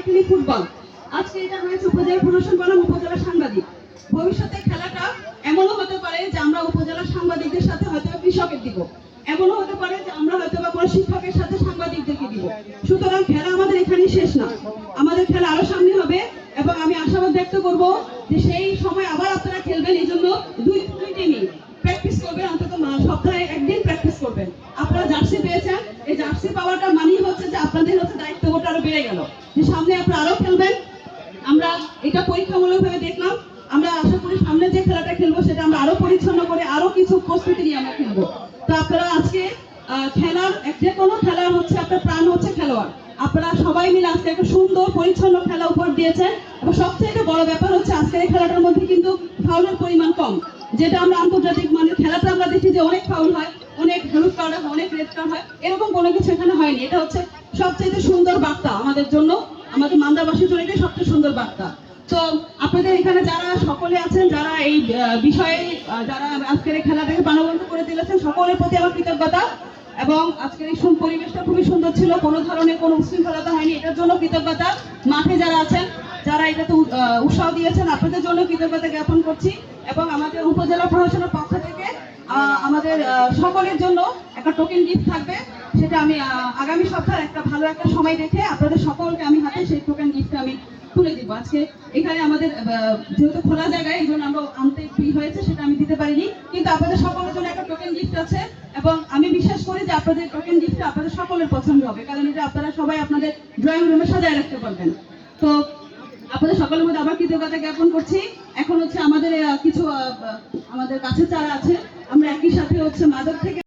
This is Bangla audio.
পাইকারি ফুটবল। আজকে এটা হয়েছে উপজেলা প্রশাসন বনাম উপজেলা সাংবাদিক। ভবিষ্যতে খেলাটা এমনও হতে পারে যে আমরা উপজেলা সাংবাদিকদের সাথে হয়তো কৃষকের দিব। এমনও হতে পারে যে আমরা হয়তো বা কোনো শিক্ষকের সাথে সাংবাদিকদেরকে দিব। সুতরাং খেলা আমাদের এখানেই শেষ না। আমাদের খেলা আরও সামনে হবে এবং আমি আশাবাদ ব্যক্ত করব যে সেই সময় আবার আপনারা খেলবেন। এই জন্য দুই দুই টিমই প্র্যাকটিস করবেন, অন্তত সপ্তাহে একদিন প্র্যাকটিস করবেন। আপনারা জার্সি পেয়েছেন। এই জার্সি পাওয়াটা মানেই হচ্ছে যে আপনাদের হচ্ছে দায়িত্ববোধ আরও বেড়ে গেল। যে সামনে আপনারা আরও খেলবেন। আমরা এটা পরীক্ষামূলক ভাবে দেখলাম। আমরা আশা করি সামনে যে খেলাটা খেলব সেটা আমরা আরও পরিচ্ছন্ন করে আরও কিছু প্রস্তুতি নিয়ে আমরা খেলব। তো আপনারা আজকে খেলার, যে কোনো খেলার হচ্ছে আপনার প্রাণ হচ্ছে খেলোয়াড়। আপনারা সবাই মিলে আজকে একটা সুন্দর, পরিচ্ছন্ন খেলা উপহার দিয়েছেন। এবং সবচেয়ে বড় ব্যাপার হচ্ছে আজকের এই খেলাটার মধ্যে কিন্তু ফাউলের পরিমাণ কম। যেটা আমরা আন্তর্জাতিক মানের খেলাতে আমরা দেখি যে অনেক ফাউল হয়, অনেক হলুদ কার্ড হয়, অনেক রেড কার্ড হয়, এরকম কোনো কিছু এখানে হয়নি। এটা হচ্ছে সবচেয়ে সুন্দর বার্তা আমাদের জন্য, আমাদের মান্দাবাসীর জন্য এটাই সবচেয়ে সুন্দর বার্তা। তো আপনাদের এখানে যারা সকলে আছেন, যারা এই বিষয়ে যারা আজকের এই খেলাটাকে প্রাণবন্ত করে দিয়েছেন সকলের প্রতি আমার কৃতজ্ঞতা। এবং আজকের এই পরিবেশটা খুবই সুন্দর ছিল, কোনো ধরনের কোনো উশৃঙ্খলতা হয়নি, এটার জন্য কৃতজ্ঞতা। মাঠে যারা আছেন, যারা এটাতে উৎসাহ দিয়েছেন, আপনাদের জন্য কৃতজ্ঞতা জ্ঞাপন করছি। এবং আমাদের উপজেলা প্রশাসনের পক্ষ থেকে আমাদের সকলের জন্য একটা টোকেন গিফট থাকবে। সেটা আমি আগামী সপ্তাহে একটা ভালো একটা সময় দেখে আপনাদের সকলকে আমি হাতে সেই টোকেন গিফট আমি তুলে দিব। আজকে এখানে আমাদের যেহেতু খোলা জায়গায়, এই জন্য আমরা আনতে ফ্রি হয়েছে, সেটা আমি দিতে পারিনি। কিন্তু আপনাদের সকলের জন্য একটা টোকেন গিফট আছে এবং আমি বিশ্বাস করি যে আপনাদের টোকেন গিফট আপনাদের সকলের পছন্দ হবে, কারণ এটা আপনারা সবাই আপনাদের ড্রয়িং রুমে সাজায় রাখতে পারবেন। তো আপনাদের সকলের মধ্যে আবার কৃতজ্ঞতা জ্ঞাপন করছি। এখন হচ্ছে আমাদের কিছু আমাদের কাছে যারা আছে। আমরা একই সাথে হচ্ছে মাদক থেকে